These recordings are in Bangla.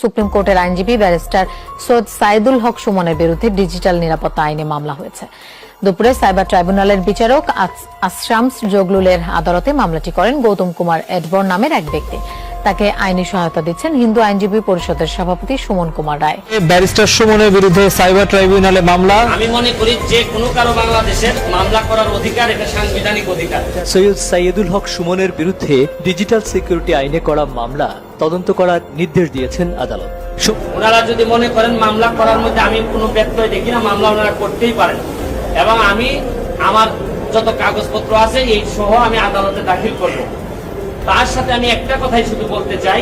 সুপ্রিম কোর্টের আইনজীবী ব্যারিস্টার সৈয়দ সাইদুল হক সুমনের বিরুদ্ধে ডিজিটাল নিরাপত্তা আইনে মামলা হয়েছে। দুপুরে সাইবার ট্রাইব্যুনালের বিচারক আসরামস জগলুলের আদালতে মামলাটি করেন গৌতম কুমার এডবর নামের এক ব্যক্তি। তাকে আইনি সহায়তা দিচ্ছেন হিন্দু আইনজীবী পরিষদের সভাপতি সুমন কুমার রায়। ব্যারিস্টার সুমনের বিরুদ্ধে সাইবার ট্রাইব্যুনালে মামলা। আমি মনে করি যে কোনো কারও বাংলাদেশের মামলা করার অধিকার এটা সাংবিধানিক অধিকার। সৈয়দ সাইয়েদুল হক সুমনের বিরুদ্ধে ডিজিটাল সিকিউরিটি আইনে করা মামলা তদন্ত করার নির্দেশ দিয়েছেন আদালত। ওনারা যদি মনে করেন মামলা করার মধ্যে আমি কোনো ব্যত্যয় দেখি না মামলা ওনারা করতেই পারেন। এবং আমি আমার যত কাগজপত্র আছে এই সহ আমি আদালতে দাখিল করব। তার সাথে আমি একটা কথাই শুধু বলতে চাই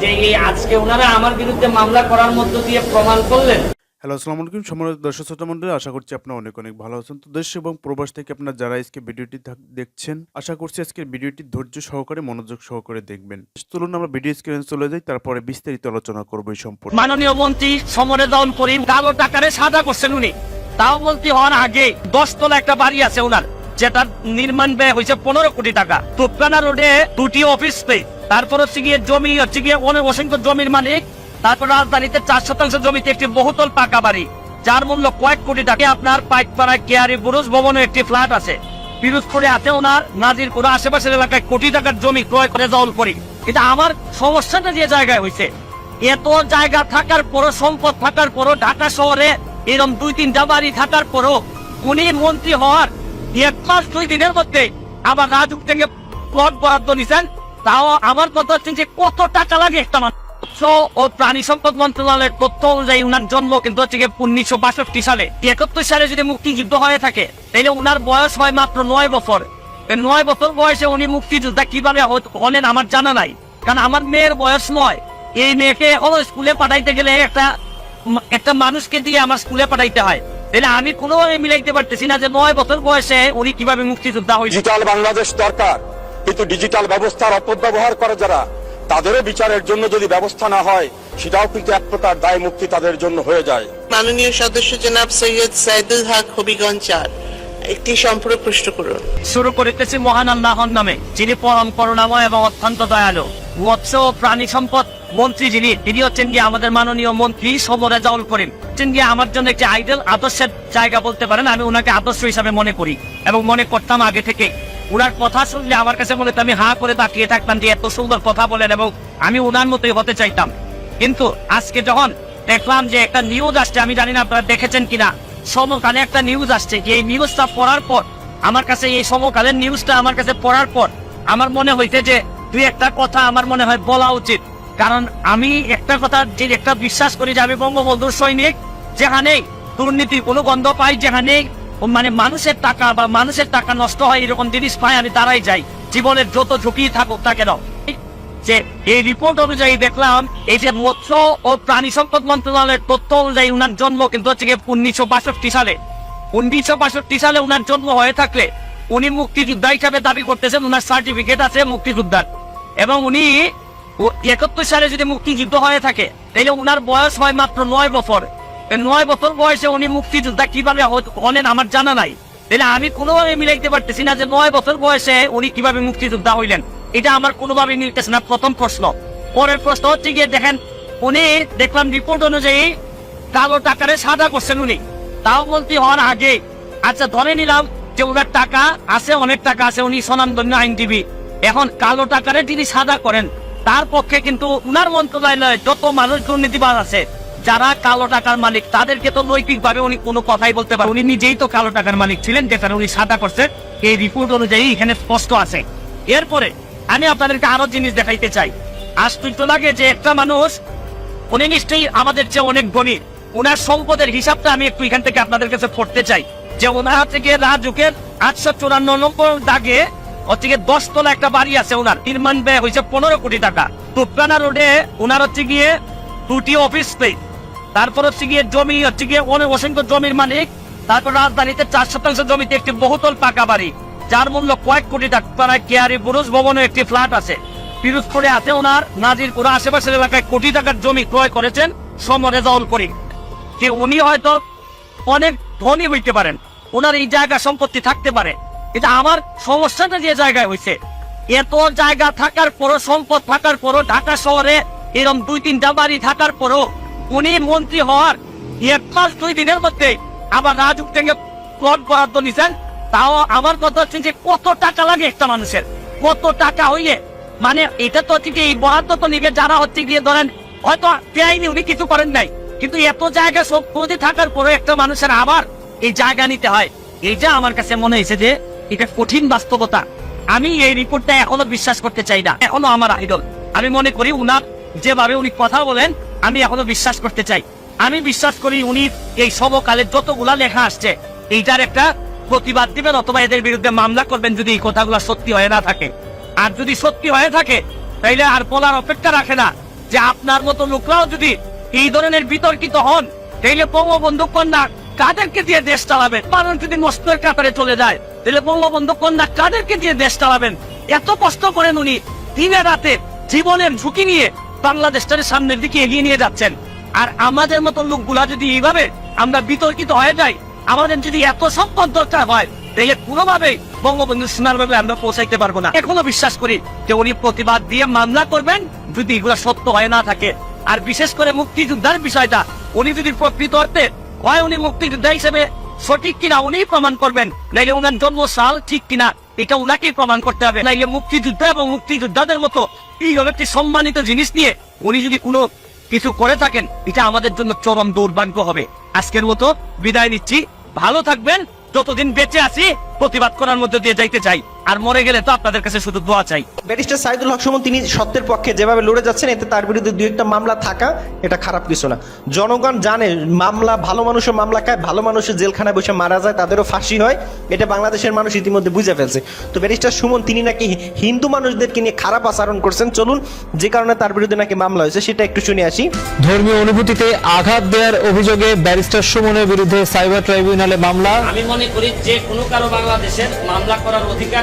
যে এই আজকে ওনারা আমার বিরুদ্ধে মামলা করার মধ্য দিয়ে প্রমাণ করলেন। হ্যালো আসসালামু আলাইকুম সম্মানিত দর্শক শ্রোতা মন্ডলী আশা করছি আপনারা অনেক অনেক ভালো আছেন। তো দেশ এবং প্রবাস থেকে আপনারা যারা আজকে ভিডিওটি দেখছেন আশা করছি আজকের ভিডিওটি ধৈর্য সহকারে মনোযোগ সহকারে দেখবেন। চলুন আমরা ভিডিও স্ক্রিনে চলে যাই তারপরে বিস্তারিত আলোচনা করব এই সম্পর্কে। মাননীয় মন্ত্রী সমরে দল করি কালো টাকারে সাদা করছেন উনি। তাও মন্ত্রী হওয়ার আগে দশ তলা একটা বাড়ি আছে ওনার। যেটা নির্মাণ ব্যয় হয়েছে পনেরো কোটি টাকা। তুপকানা রোডে দুটি অফিস তারপর হচ্ছে গিয়ে জমি, হচ্ছে গিয়ে অনেক অসংখ্য জমির মালিক। তারপর রাজধানীতে চার শতাংশ জমিতে একটি বহুতল পাকা বাড়ি, যার মূল্য কয়েক কোটি টাকা। আপনার পাইকপাড়ায় কেয়ারি বুরুজ ভবনে একটি ফ্ল্যাট আছে। পিরোজপুরে আছে ওনার নাজির নাজিরপুর আশেপাশের এলাকায় কোটি টাকার জমি ক্রয় করে জল করি। কিন্তু আমার সমস্যাটা যে জায়গায় হয়েছে, এত জায়গা থাকার পরও, সম্পদ থাকার পরও, ঢাকা শহরে এরকম দুই তিনটা বাড়ি থাকার পরও উনি মন্ত্রী হওয়ার এক মাস দুই দিনের মধ্যে আবার রাজুক থেকে প্লট বরাদ্দ নিছেন, তাও আমার কথা হচ্ছে যে কত টাকা লাগে একটা ও প্রাণী সম্পদ মন্ত্রণালয়ের তথ্য অনুযায়ী উনার জন্ম কিন্তু হচ্ছে উনিশশো বাষট্টি সালে। সালে যদি মুক্তিযুদ্ধ হয়ে থাকে তাহলে উনার বয়স হয় মাত্র নয় বছর। নয় বছর বয়সে উনি মুক্তিযোদ্ধা কীভাবে হলেন আমার জানা নাই। কারণ আমার মেয়ের বয়স নয়। এই মেয়েকে এখনও স্কুলে পাঠাইতে গেলে একটা একটা মানুষকে দিয়ে আমার স্কুলে পাঠাইতে হয়। তাহলে আমি কোনোভাবে মিলাইতে পারতেছি না যে নয় বছর বয়সে উনি কীভাবে মুক্তিযোদ্ধা হয়েছে ডিজিটাল বাংলাদেশ দরকার। কিন্তু ডিজিটাল ব্যবস্থার অপব্যবহার করে যারা তাদেরও বিচারের জন্য যদি ব্যবস্থা না হয় সেটাও কিন্তু এক প্রকার দায় মুক্তি তাদের জন্য হয়ে যায়। মাননীয় সদস্য জনাব সৈয়দ সাইদুল হক হবিগঞ্জ চার একটি সম্পূর্ণ প্রশ্ন করুন। শুরু করিতেছি মহান আল্লাহর নামে যিনি পরম করুণাময় এবং অত্যন্ত দয়ালু। মৎস্য প্রাণী সম্পদ মন্ত্রী যিনি তিনি হচ্ছেন গিয়ে আমাদের মাননীয় মন্ত্রী সমরে জাউল করিম। হচ্ছেন গিয়ে আমার জন্য একটি আইডল আদর্শের জায়গা বলতে পারেন, আমি ওনাকে আদর্শ হিসাবে মনে করি এবং মনে করতাম আগে থেকে ওনার কথা শুনলে আমার কাছে মনে আমি হা করে তাকিয়ে থাকতাম যে এত সুন্দর কথা বলেন এবং আমি ওনার মতোই হতে চাইতাম। কিন্তু আজকে যখন দেখলাম যে একটা নিউজ আসছে, আমি জানি না আপনারা দেখেছেন কিনা, সমকালে একটা নিউজ আসছে। এই নিউজটা পড়ার পর, আমার কাছে এই সমকালের নিউজটা আমার কাছে পড়ার পর, আমার মনে হইতে যে দুই একটা কথা আমার মনে হয় বলা উচিত। কারণ আমি একটা কথা যে একটা বিশ্বাস করি যে আমি বঙ্গবন্ধুর সৈনিক, যেখানে দুর্নীতি কোনো গন্ধ পাই, যেখানে মানে মানুষের টাকা বা মানুষের টাকা নষ্ট হয় এরকম জিনিস পাই, আমি তারাই যাই। জীবনের যত ঝুঁকি থাকুক না কেন। যে এই রিপোর্ট অনুযায়ী দেখলাম, এই যে মৎস্য ও প্রাণী সম্পদ মন্ত্রণালয়ের তথ্য অনুযায়ী উনার জন্ম কিন্তু হচ্ছে উনিশশো বাষট্টি সালে। উনিশশো বাষট্টি সালে উনার জন্ম হয়ে থাকলে উনি মুক্তিযোদ্ধা হিসাবে দাবি করতেছেন, উনার সার্টিফিকেট আছে মুক্তিযোদ্ধার। এবং উনি একাত্তর সালে যদি মুক্তিযুদ্ধ হয়ে থাকে তাহলে উনার বয়স হয় মাত্র নয় বছর। নয় বছর বয়সে উনি মুক্তিযোদ্ধা কীভাবে হলেন আমার জানা নাই। তাহলে আমি কোনোভাবে মিলাইতে পারতেছি না যে নয় বছর বয়সে উনি কীভাবে মুক্তিযোদ্ধা হইলেন। এটা আমার কোনোভাবে মিলতেছে না। প্রথম প্রশ্ন। পরের প্রশ্ন হচ্ছে গিয়ে দেখেন, উনি দেখলাম রিপোর্ট অনুযায়ী কালো টাকারে সাদা করছেন উনি। তাও বলতে হওয়ার আগে আচ্ছা ধরে নিলাম যে ওনার টাকা আছে, অনেক টাকা আছে, উনি স্বনামধন্য আইনজীবী। এখন কালো টাকারে তিনি সাদা করেন। তার পক্ষে কিন্তু উনার মন্ত্রণালয়ে যত মানুষ দুর্নীতিবাদ আছে, যারা কালো টাকার মালিক, তাদেরকে তো নৈতিক ভাবে উনি কোনো কথাই বলতে পারেন উনি নিজেই তো কালো টাকার মালিক ছিলেন যেখানে উনি সাদা করছেন এই রিপোর্ট অনুযায়ী এখানে স্পষ্ট আছে। এরপরে আমি আপনাদেরকে আরও জিনিস দেখাইতে চাই। আশ্চর্য লাগে যে একটা মানুষ, উনি নিশ্চয়ই আমাদের চেয়ে অনেক ধনী। ওনার সম্পদের হিসাবটা আমি একটু এখান থেকে আপনাদের কাছে পড়তে চাই। যে ওনার থেকে রাজুকের আটশো চুরান্ন নম্বর দাগে হচ্ছে গিয়ে দশ তলা একটা বাড়ি আছে ওনার। নির্মাণ ব্যয় হয়েছে পনেরো কোটি টাকা। তুপকানা রোডে ওনার হচ্ছে গিয়ে দুটি অফিস স্পেস তারপর হচ্ছে গিয়ে জমি হচ্ছে গিয়ে অসংখ্য জমির মালিক। তারপর রাজধানীতে চার শতাংশ জমিতে একটি বহুতল পাকা বাড়ি, যার মূল্য কয়েক কোটি টাকা। কেয়ারি বুরুজ ভবনে একটি ফ্ল্যাট আছে। পিরোজপুরে আছে ওনার, নাজিরপুর আশেপাশের এলাকায় কোটি টাকার জমি ক্রয় করেছেন সমরে দল করি যে উনি হয়তো অনেক ধনী হইতে পারেন। ওনার এই জায়গা সম্পত্তি থাকতে পারে। কিন্তু আমার সমস্যাটা যে জায়গায় হয়েছে এত জায়গা থাকার পরও, সম্পদ থাকার পরও, ঢাকা শহরে এরকম দুই তিনটা বাড়ি থাকার পরও উনি মন্ত্রী হওয়ার এক মাস দুই দিনের মধ্যে আবার রাজুক থেকে প্লট বরাদ্দ নিছেন। তাও আমার কথা হচ্ছে যে কত টাকা লাগে একটা মানুষের? কত টাকা হইলে? মানে এটা তো হচ্ছে এই বরাদ্দ তো নিবে যারা হচ্ছে গিয়ে ধরেন, হয়তো বেআইনি উনি কিছু করেন নাই। কিন্তু এত জায়গা সব থাকার পরে একটা মানুষের আবার এই জায়গা নিতে হয়। এই এইটা আমার কাছে মনে হয়েছে যে এটা কঠিন বাস্তবতা। আমি এই রিপোর্টটা এখনও বিশ্বাস করতে চাই না। এখনও আমার আইডল আমি মনে করি উনার যেভাবে উনি কথা বলেন, আমি এখনও বিশ্বাস করতে চাই। আমি বিশ্বাস করি উনি এই সমকালে যতগুলা লেখা আসছে, এইটার একটা প্রতিবাদ দিবেন অথবা এদের বিরুদ্ধে মামলা করবেন যদি এই কথাগুলো সত্যি হয়ে না থাকে। আর যদি সত্যি হয়ে থাকে, তাইলে আর বলার অপেক্ষা রাখে না যে আপনার মতো লোকরাও যদি এই ধরনের বিতর্কিত হন, তাইলে বঙ্গবন্ধু কন্যা কাদেরকে দিয়ে দেশ চালাবেন? মানুষ যদি নষ্টের কাতারে চলে যায়, তাহলে বঙ্গবন্ধু কন্যা কাদেরকে দিয়ে দেশ চালাবেন? এত কষ্ট করেন উনি, দিনে রাতে জীবনের ঝুঁকি নিয়ে বাংলাদেশটাকে সামনের দিকে এগিয়ে নিয়ে যাচ্ছেন। আর আমাদের মতো লোকগুলা যদি এইভাবে আমরা বিতর্কিত হয়ে যাই, আমাদের যদি এত সম্পদ দরকার হয়, তাহলে কোনোভাবেই বঙ্গবন্ধু সীমার ভাবে আমরা পৌঁছাইতে পারব না। এখনও বিশ্বাস করি যে উনি প্রতিবাদ দিয়ে মামলা করবেন, যদি এগুলো সত্য হয় না থাকে। আর বিশেষ করে মুক্তিযোদ্ধার বিষয়টা, উনি যদি প্রকৃত অর্থে হয় উনি মুক্তিযোদ্ধা হিসেবে সঠিক কিনা উনি প্রমাণ করবেন। নাইলে উনার জন্ম সাল ঠিক কিনা, এটা উনাকেই প্রমাণ করতে হবে। নাইলে মুক্তিযোদ্ধা এবং মুক্তিযোদ্ধাদের মতো এইরকম একটি সম্মানিত জিনিস নিয়ে উনি যদি কোনো কিছু করে থাকেন, এটা আমাদের জন্য চরম দুর্ভাগ্য হবে। আজকের মতো বিদায় নিচ্ছি। ভালো থাকবেন। যতদিন বেঁচে আছি, প্রতিবাদ করার মধ্যে দিয়ে যাইতে চাই। আর মরে গেলে তো আপনাদের কাছে শুধু দোয়া চাই। ব্যারিস্টার সাইদুল হক সুমন তিনি সত্যের পক্ষে যেভাবে লড়ে যাচ্ছেন এতে তার বিরুদ্ধে দুই একটা মামলা থাকা এটা খারাপ কিছু না। জনগণ জানে মামলা ভালো মানুষের মামলা খায় ভালো মানুষের জেলখানায় বসে মারা যায় তাদেরও ফাঁসি হয় এটা বাংলাদেশের মানুষ ইতিমধ্যে বুঝে ফেলছে। তো ব্যারিস্টার সুমন তিনি নাকি হিন্দু মানুষদেরকে নিয়ে খারাপ আচরণ করছেন চলুন যে কারণে তার বিরুদ্ধে নাকি মামলা হয়েছে সেটা একটু শুনে আসি। ধর্মীয় অনুভূতিতে আঘাত দেওয়ার অভিযোগে ব্যারিস্টার সুমনের বিরুদ্ধে সাইবার ট্রাইব্যুনালে মামলা। আমি মনে করি যে কোনো কারও বাংলাদেশের মামলা করার অধিকার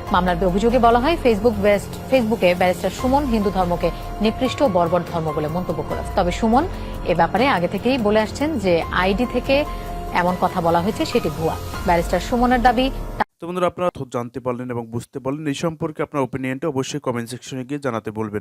মামলার অভিযোগে বলা হয় ফেসবুক বেস্ট ফেসবুকে ব্যারিস্টার সুমন হিন্দু ধর্মকে নিকৃষ্ট বর্বর ধর্ম বলে মন্তব্য করেছে তবে সুমন এ ব্যাপারে আগে থেকেই বলে আসছেন যে, আইডি থেকে এমন কথা বলা হয়েছে, সেটি ভুয়া। ব্যারিস্টার সুমনের দাবি, তো বন্ধুরা, আপনারা জানতে পারলেন এবং বুঝতে পারলেন। এই সম্পর্কে আপনার ওপিনিয়নটা অবশ্যই কমেন্ট সেকশনে গিয়ে জানাতে বলবেন